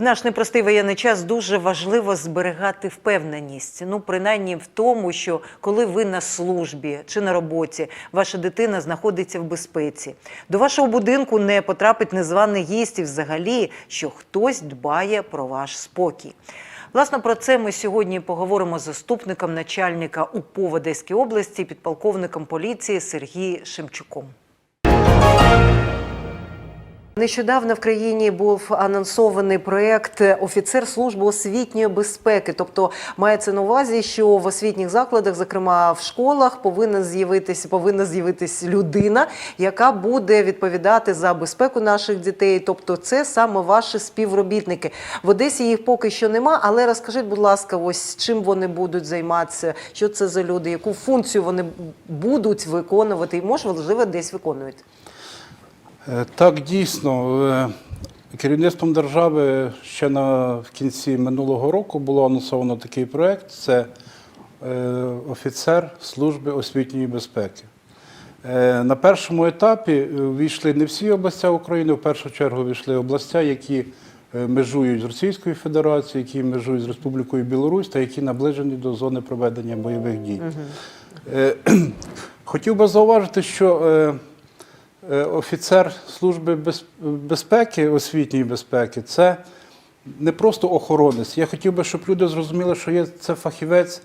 В наш непростий воєнний час дуже важливо зберігати впевненість. Ну, принаймні в тому, що коли ви на службі чи на роботі, ваша дитина знаходиться в безпеці. До вашого будинку не потрапить незваний гість і взагалі, що хтось дбає про ваш спокій. Власне, про це ми сьогодні поговоримо з заступником начальника УПО в Одеській області, підполковником поліції Сергієм Шемчуком. Нещодавно в країні був анонсований проект офіцер служби освітньої безпеки. Тобто мається на увазі, що в освітніх закладах, зокрема в школах, повинна з'явитися повинна з'явитись людина, яка буде відповідати за безпеку наших дітей. Тобто, це саме ваші співробітники. В Одесі їх поки що нема. Але розкажіть, будь ласка, ось чим вони будуть займатися, що це за люди, яку функцію вони будуть виконувати, і може, можливо, десь виконують. Е, Так, дійсно, е, керівництвом держави ще на в кінці минулого року було анонсовано такий проєкт. Це е, офіцер служби освітньої безпеки. На першому етапі війшли не всі областя України, в першу чергу війшли областя, які межують з Російською Федерацією, які межують з Республікою Білорусь та які наближені до зони проведення бойових дій. Хотів би зауважити, що офіцер служби безпеки, освітньої безпеки, це не просто охоронець. Я хотів би, щоб люди зрозуміли, що є це фахівець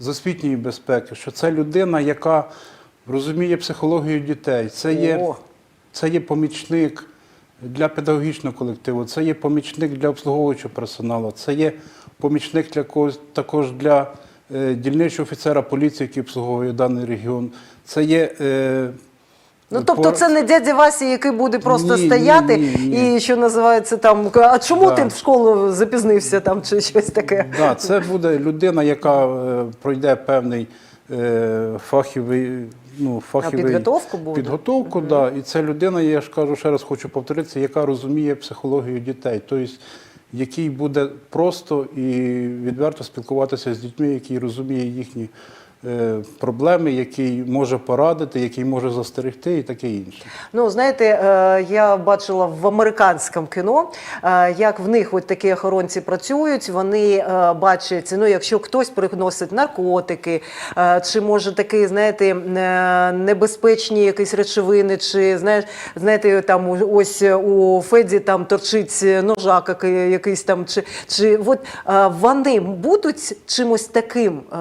з освітньої безпеки, що це людина, яка розуміє психологію дітей. Це є, це є помічник для педагогічного колективу, це є помічник для обслуговуючого персоналу, це є помічник для когось, також для е, дільничого офіцера поліції, який обслуговує даний регіон. Це є е, Ну, тобто, це не дядя Вася, який буде просто Ні, ні, стояти ні, ні. і що називається там, а чому Да. ти в школу запізнився там чи щось таке? Да, це буде людина, яка е, пройде певний е, фаховий, ну, фаховий підготовку буде? підготовку, да, і це людина, я ж кажу, ще раз хочу повторитися, яка розуміє психологію дітей. Тобто, який буде просто і відверто спілкуватися з дітьми, який розуміє їхні проблеми, який може порадити, який може застерегти і таке інше. Ну, знаєте, е, я бачила в американському кіно, е, як в них от такі охоронці працюють. Вони е, бачать, ну, якщо хтось приносить наркотики, е, чи може такі, знаєте, е, небезпечні якісь речовини, чи знаєш, знаєте, там ось у Феді там торчить ножак якийсь там, чи, чи от е, вони будуть чимось таким е,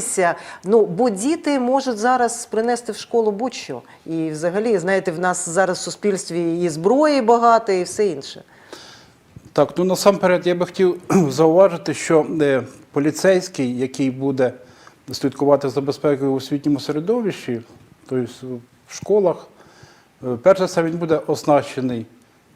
займатися. Ну, бо діти можуть зараз принести в школу будь-що. І взагалі, знаєте, в нас зараз в суспільстві і зброї багато, і все інше. Так, ну насамперед я би хотів зауважити, що е, поліцейський, який буде слідкувати за безпекою у освітньому середовищі, тобто в школах, е, перш за все він буде оснащений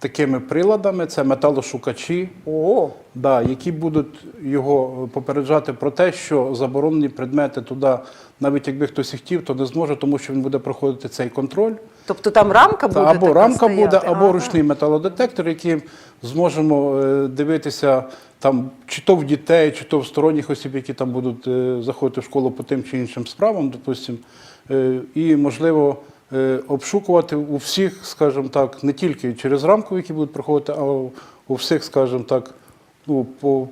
такими приладами, це металошукачі, О, да, які будуть його попереджати про те, що заборонені предмети туди, навіть якби хтось і хотів, то не зможе, тому що він буде проходити цей контроль. тобто там рамка буде Та, або така рамка стояти? буде, або Ага. ручний металодетектор, яким зможемо е, дивитися там, чи то в дітей, чи то в сторонніх осіб, які там будуть е, заходити в школу по тим чи іншим справам, допустим, е, і можливо е, обшукувати у всіх, скажімо так, не тільки через рамку, які будуть проходити, а у всіх, скажімо так, ну, по,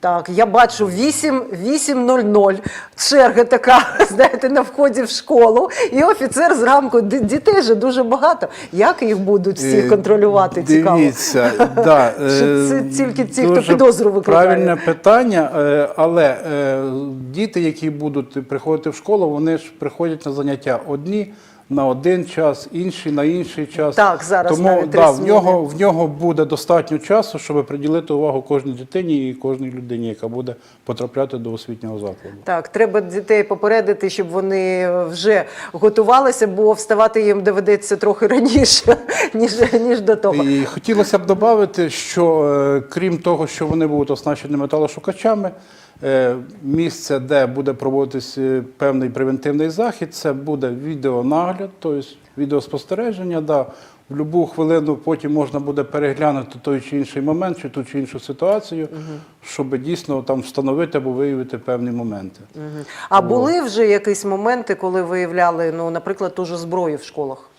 Так, я бачу 8.00, черга така, знаєте, на вході в школу, і офіцер зранку, Д- дітей же дуже багато. Як їх будуть всі Е, контролювати, цікаво? Дивіться, да, це е, тільки ті, хто підозру викликає? Правильне питання, е, але е, діти, які будуть приходити в школу, вони ж приходять на заняття одні на один час, інші на інший час. Так, зараз Тому навіть да, в, нього, в нього буде достатньо часу, щоб приділити увагу кожній дитині і кожній людині, яка буде потрапляти до освітнього закладу. Так, треба дітей попередити, щоб вони вже готувалися, бо вставати їм доведеться трохи раніше, ніж, ніж до того. І хотілося б додати, що е, крім того, що вони будуть оснащені металошукачами, місце, де буде проводитись е, певний превентивний захід, це буде відеонагляд, тобто відеоспостереження. Да. В будь-яку хвилину потім можна буде переглянути той чи інший момент, чи ту чи іншу ситуацію, щоб дійсно там встановити або виявити певні моменти. А були вже якісь моменти, коли виявляли, ну, наприклад, ту ж зброю в школах?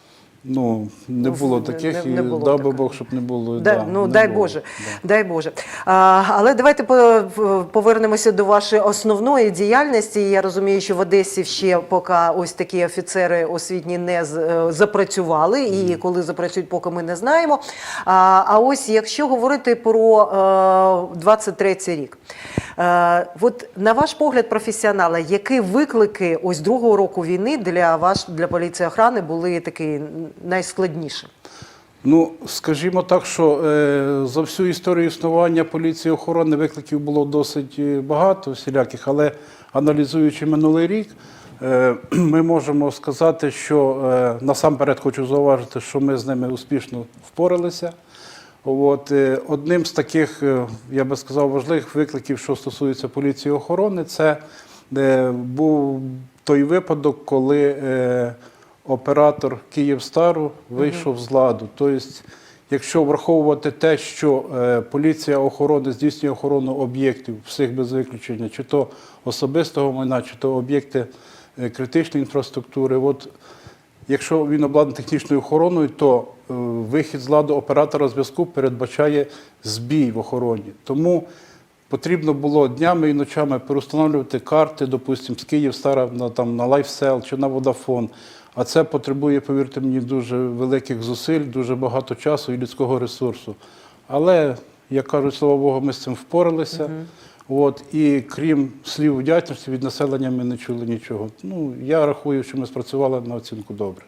Ну, не Ну, було таких, не- не і було дав би. Бог, щоб не було. Да, да, ну не дай було, Боже, да. дай Боже. А, але давайте по- повернемося до вашої основної діяльності. Я розумію, що в Одесі ще поки ось такі офіцери освітні не е, запрацювали, і коли запрацюють, поки ми не знаємо. А, а ось якщо говорити про е, 23 рік, е, от на ваш погляд, професіонала, які виклики ось другого року війни для ваш для поліції охорони були такі найскладніші? Ну, скажімо так, що е, за всю історію існування поліції охорони викликів було досить е, багато всіляких, але аналізуючи минулий рік, е, ми можемо сказати, що е, насамперед хочу зауважити, що ми з ними успішно впоралися. От, е, одним з таких, е, я би сказав, важливих викликів, що стосується поліції охорони, це е, був той випадок, коли оператор Київстару вийшов з ладу. Тобто, якщо враховувати те, що поліція охорони здійснює охорону об'єктів всіх без виключення, чи то особистого майна, чи то об'єкти критичної інфраструктури, от Якщо він обладнаний технічною охороною, то е, вихід з ладу оператора зв'язку передбачає збій в охороні. Тому потрібно було днями і ночами переустановлювати карти, допустимо, з Київстара на, там, на LifeSell чи на Vodafone. А це потребує, повірте мені, дуже великих зусиль, дуже багато часу і людського ресурсу. Але, як кажуть, слава Богу, ми з цим впоралися. От, і крім слів вдячності від населення ми не чули нічого. Ну, я рахую, що ми спрацювали на оцінку добре.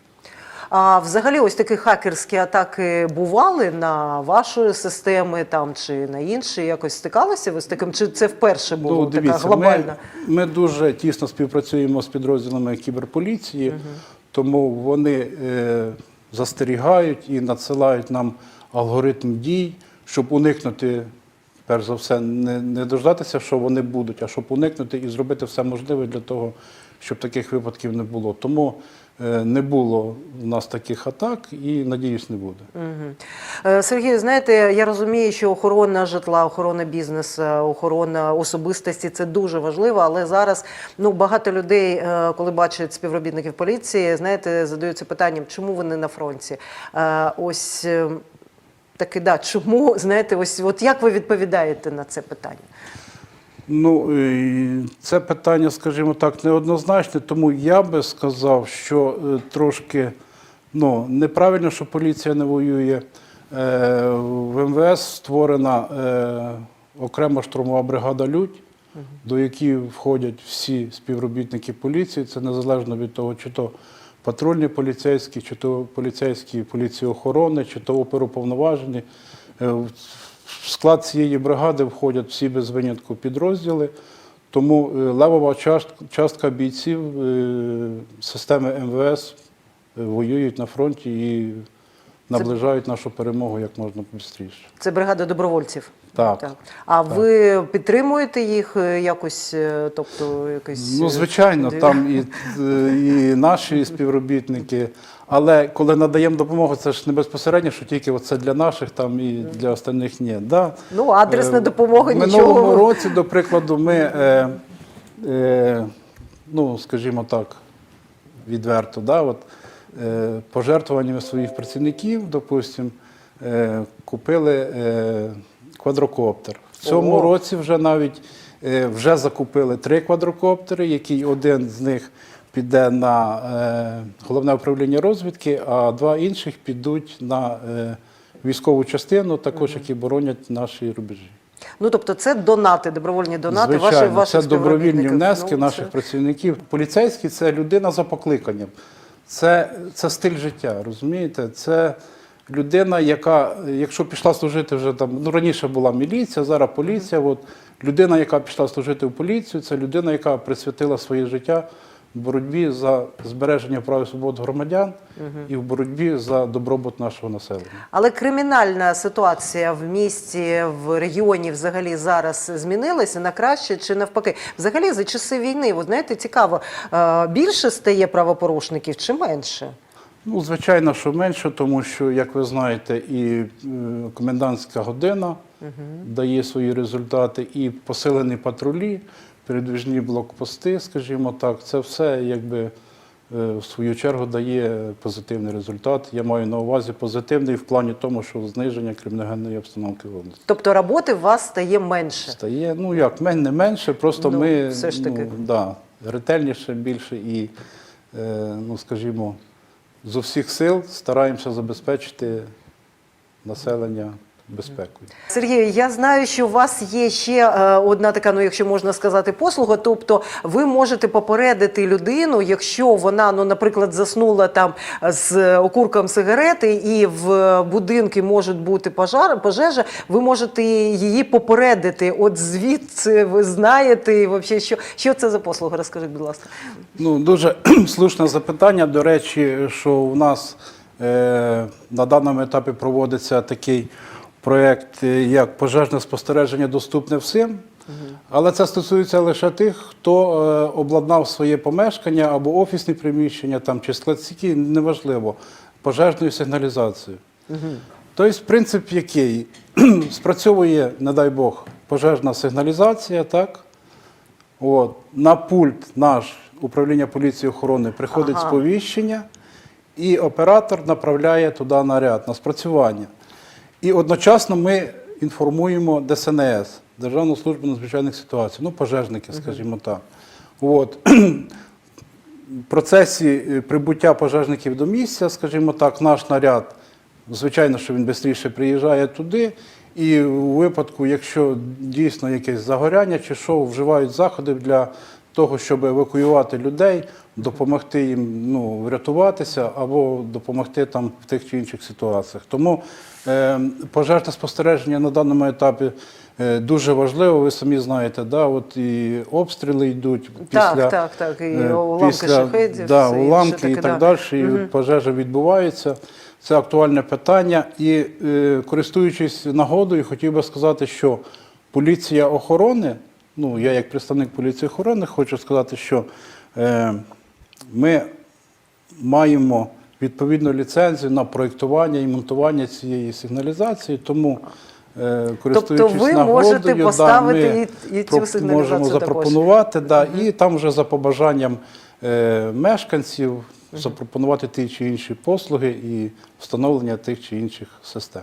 А взагалі, ось такі хакерські атаки бували на ваші системи там чи на інші? Якось стикалися ви з таким? Чи це вперше було така глобальна? Ми, ми дуже тісно співпрацюємо з підрозділами кіберполіції, тому вони е, застерігають і надсилають нам алгоритм дій, щоб уникнути, перш за все, не, не дождатися, що вони будуть, а щоб уникнути і зробити все можливе для того, щоб таких випадків не було. Тому е, не було у нас таких атак і, надіюсь, не буде. Мгм. Е, Сергій, знаєте, я розумію, що охорона житла, охорона бізнесу, охорона особистості це дуже важливо, але зараз ну багато людей, е, коли бачать співробітників поліції, знаєте, задаються питанням, чому вони на фронті. Е, Ось е, таки да, чому знаєте, ось от як ви відповідаєте на це питання? Ну, це питання, скажімо так, неоднозначне, тому я би сказав, що е, трошки ну, неправильно, що поліція не воює. Е, В МВС створена е, окрема штурмова бригада Людь, до якої входять всі співробітники поліції. Це незалежно від того, чи то патрульні поліцейські, чи то поліцейські поліції охорони, чи то оперуповноважені. Е, в- склад цієї бригади входять всі без винятку підрозділи. Тому е, левова част- частка бійців е, системи МВС воюють на фронті і наближають нашу перемогу як можна швидше. Це бригада добровольців. Так. А ви підтримуєте їх е, якось, е, тобто якось Ну, е, звичайно, там і, і наші співробітники. Але коли надаємо допомогу, це ж не безпосередньо, що тільки це для наших там і для остальних ні. Да. Ну, адресна допомога В нічого. минулому році, до прикладу, ми, е, е, ну, скажімо так, відверто, да, от, пожертвуваннями своїх працівників, допустимо, е, купили е, квадрокоптер. В цьому Ого. році вже навіть е, вже закупили три квадрокоптери, який один з них піде на е, головне управління розвідки, а два інших підуть на е, військову частину, також які боронять наші рубежі. Ну тобто це донати, добровольні донати Звичайно, ваші, ваших це добровільні внески Ну, наших це- працівників. Поліцейський це людина за покликанням. Це, це стиль життя, розумієте? Це людина, яка, якщо пішла служити вже там, ну раніше була міліція, зараз поліція. От, людина, яка пішла служити в поліцію, це людина, яка присвятила своє життя в боротьбі за збереження прав і свобод громадян і в боротьбі за добробут нашого населення. Але кримінальна ситуація в місті, в регіоні взагалі зараз змінилася на краще чи навпаки? Взагалі за часи війни, ви знаєте, цікаво, е, більше стає правопорушників чи менше? Ну, звичайно, що менше, тому що, як ви знаєте, і е, комендантська година дає свої результати, і посилені патрулі, передвіжні блокпости, скажімо так, це все якби е, в свою чергу дає позитивний результат. Я маю на увазі позитивний в плані тому, що зниження криміногенної обстановки в області. Тобто роботи у вас стає менше. Стає, ну як, мен- не менше, просто Ну, ми все ж таки. Ну, да, ретельніше, більше і, е, ну скажімо, з усіх сил стараємося забезпечити населення безпекою. Сергію, я знаю, що у вас є ще е, одна така, ну якщо можна сказати, послуга. Тобто, ви можете попередити людину, якщо вона, ну, наприклад, заснула там з окурком сигарети, і в будинку можуть бути пожар, пожежа, ви можете її попередити. От звідси ви знаєте, і вообще, що, що це за послуга? Розкажіть, будь ласка. Ну, дуже слушне запитання. До речі, що у нас е, на даному етапі проводиться такий проєкт, е, як пожежне спостереження доступне всім. Але це стосується лише тих, хто е, обладнав своє помешкання або офісні приміщення там, чи складські, неважливо, пожежною сигналізацією. Тобто, принцип який спрацьовує, не дай Бог, пожежна сигналізація, так? От, на пульт наш управління поліції охорони приходить Ага. сповіщення, і оператор направляє туди наряд на спрацювання. І одночасно ми інформуємо ДСНС, Державну службу надзвичайних ситуацій, ну, пожежники, скажімо так. От. В процесі е, прибуття пожежників до місця, скажімо так, наш наряд, звичайно, що він швидше приїжджає туди, і у випадку, якщо дійсно якесь загоряння чи що, вживають заходи для того, щоб евакуювати людей, допомогти їм ну, врятуватися або допомогти там в тих чи інших ситуаціях. Тому е, пожежне спостереження на даному етапі е, дуже важливо. Ви самі знаєте, да, от і обстріли йдуть Так, після так, так, і е, уламки шахедів, Да, все уламки таке, і так да. далі, і от пожежа відбувається. Це актуальне питання. І е, користуючись нагодою, хотів би сказати, що поліція охорони, ну я як представник поліції охорони, хочу сказати, що е, ми маємо відповідну ліцензію на проєктування і монтування цієї сигналізації, тому. е, Користуючись Тобто ви нагодою, можете да, поставити ми і- і цю проп- сигналізацію можемо також. запропонувати, да, і там вже за побажанням е, мешканців запропонувати ті чи інші послуги і встановлення тих чи інших систем.